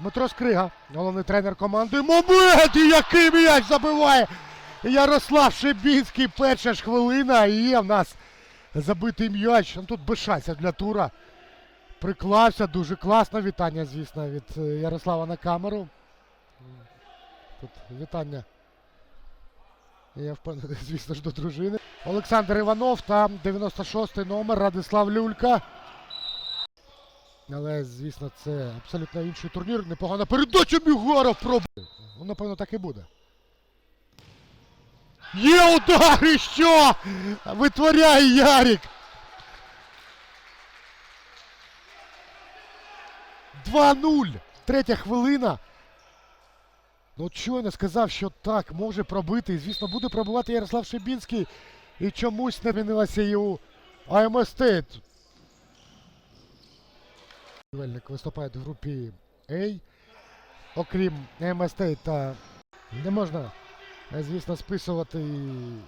Дмитро Скрига, головний тренер команди. Момент! Який м'яч забиває! Ярослав Шебінський, перша ж хвилина. І є в нас забитий м'яч. Ну, Тут без для тура. Приклався, дуже класно. Вітання, звісно, від е, Ярослава на камеру. Тут вітання. Я впевнений, звісно ж, до дружини. Олександр Іванов та 96-й номер Радислав Люлька. Але, звісно, це абсолютно інший турнір. Непогана передача Мігоров пробує. Ну, напевно, так і буде. Є удар і що? Витворяє Ярік. 2-0. Третя хвилина. Ну, щойно сказав, що так, може пробити. І, звісно, буде пробивати Ярослав Шебінський. І чомусь не змінилася і у АМ Стейт. Вельник виступає в групі А. Окрім АМ Стейта, не можна, звісно, списувати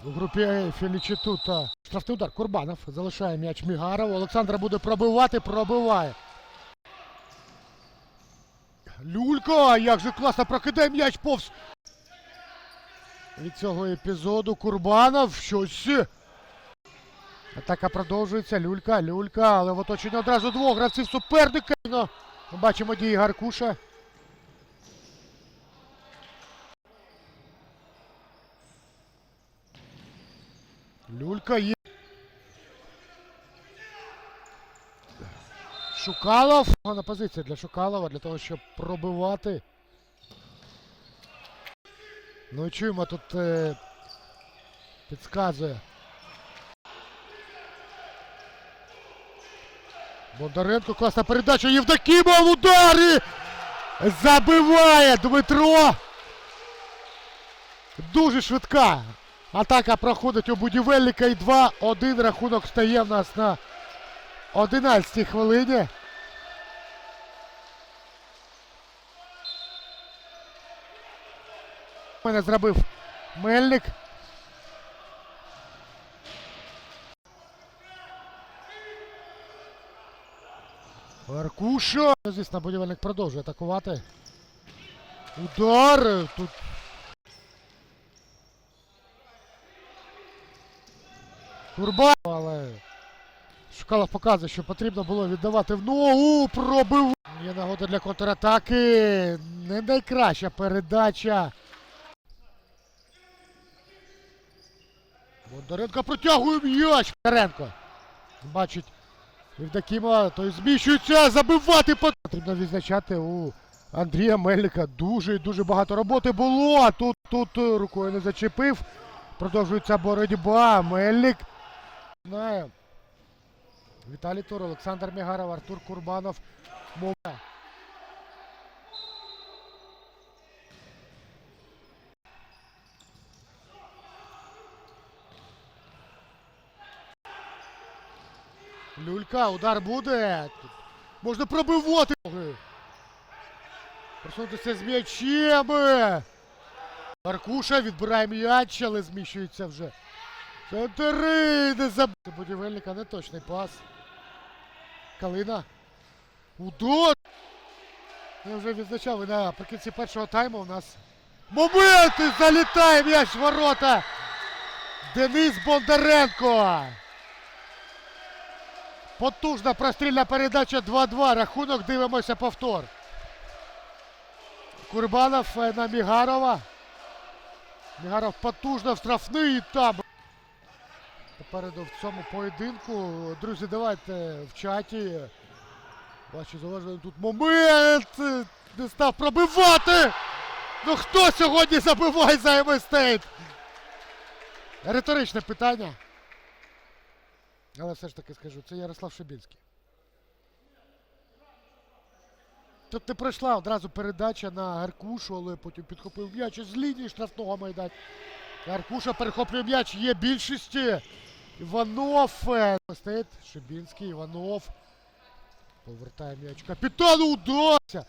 у групі А Фелічиту та штрафний удар. Курбанов залишає м'яч Мігарову. Олександра буде пробивати, пробиває. Люлька, як же класно прокидає м'яч повз. Від цього епізоду Курбанов щось. Атака продовжується. Люлька, люлька, але в оточенні одразу двох гравців суперника. Ну, Ми бачимо дії Гаркуша. Люлька є. Шукалов. Погана позиція для Шукалова, для того, щоб пробивати. Ну і чуємо тут е, підказує. Бондаренко, класна передача. Євдокімов в ударі! Забиває Дмитро. Дуже швидка. Атака проходить у будівельника і 2-1 рахунок стає в нас на 11-й хвилині. Мене зробив Мельник. Аркуша. Звісно, будівельник продовжує атакувати. Удар. Тут. Турба. Але Шукалов показує, що потрібно було віддавати в ногу. Пробив. Є нагода для контратаки. Не найкраща передача. Бондаренко протягує м'яч. Бондаренко. Бачить Євдокіма, той зміщується, забивати по- потрібно відзначати у Андрія Мельника. Дуже дуже багато роботи було. А тут, тут е, рукою не зачепив. Продовжується боротьба. Мельник. Віталій Тур, Олександр Мігаров, Артур Курбанов. Мова. Люлька, удар буде. Можна пробивати. Просунутися з м'ячем. Аркуша відбирає м'яч, але зміщується вже. Центри не забити. Будівельника неточний пас. Калина. Удар. Я вже відзначав наприкінці першого тайму у нас. Моменти! Залітає м'яч ворота! Денис Бондаренко! Потужна прострільна передача 2-2. Рахунок дивимося повтор. Курбанов е, на Мігарова. Мігаров потужно в штрафний там. Попереду в цьому поєдинку. Друзі, давайте в чаті. Бачу, зауважую тут момент. Не став пробивати. Ну хто сьогодні забиває за МСТейт? Риторичне питання. Але все ж таки скажу, це Ярослав Шибінський. Тут не пройшла одразу передача на Гаркушу, але потім підхопив м'яч із лінії штрафного майданчика. Гаркуша перехоплює м'яч, є більшості. Іванов. е, Стоїть Шибінський, Іванов. Повертає м'яч. Капітану удався.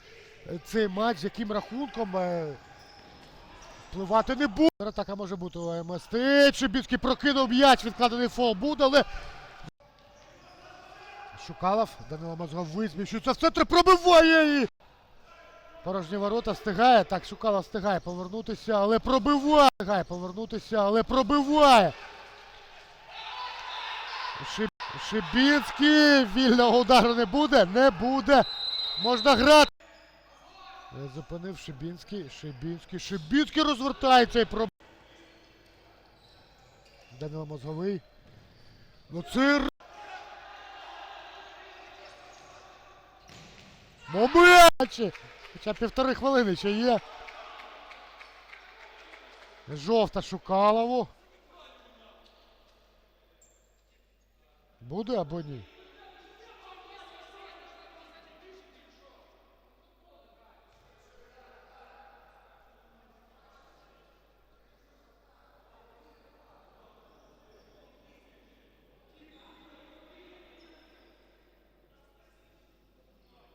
Цей матч з яким рахунком е, впливати не буде. Атака може бути у АМСТ. Шибінський прокинув м'яч, відкладений фол буде, але Шукалов, Данило Мозговий зміщується в центр, пробиває і Порожні ворота встигає. Так, Шукала встигає повернутися, але пробиває. Встигає повернутися, але пробиває. Шиб... Шибінський. Вільного удару не буде. Не буде. Можна грати. Е, Зупинив Шибінський. Шибінський. Шибінський розвертається і про. Данило Мозговий. Ну це. Р- Момент! Хоча півтори хвилини ще є. Жовта Шукалову. Буде або ні?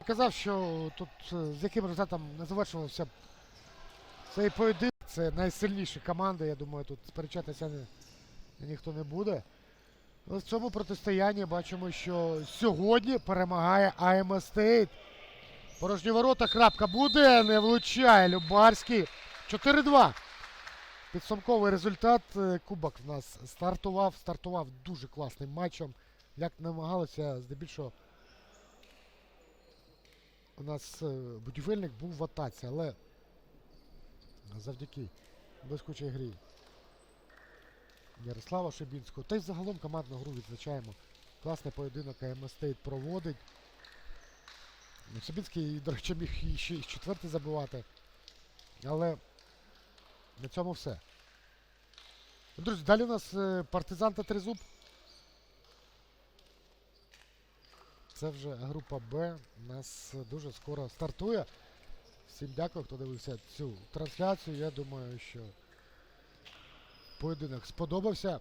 Казав, що тут е, з яким результатом не завершувався цей поєдинок. Це найсильніші команди. Я думаю, тут сперечатися не, ніхто не буде. Ну, В цьому протистоянні бачимо, що сьогодні перемагає АМ Стейт. Порожні ворота крапка буде, не влучає Любарський. 4-2. Підсумковий результат. Е, Кубок в нас стартував. Стартував дуже класним матчем. Як намагалися, здебільшого. У нас е, будівельник був в атаці, але завдяки блискучій грі Ярослава Шибінського. Та й загалом командну гру відзначаємо. Класний поєдинок АМ Стейт проводить. Ну, Шибінський, до речі, міг і ще й четвертий забивати. Але на цьому все. Друзі, далі у нас е, партизан та тризуб. Це вже група Б. Нас дуже скоро стартує. Всім дякую, хто дивився цю трансляцію. Я думаю, що поєдинок сподобався.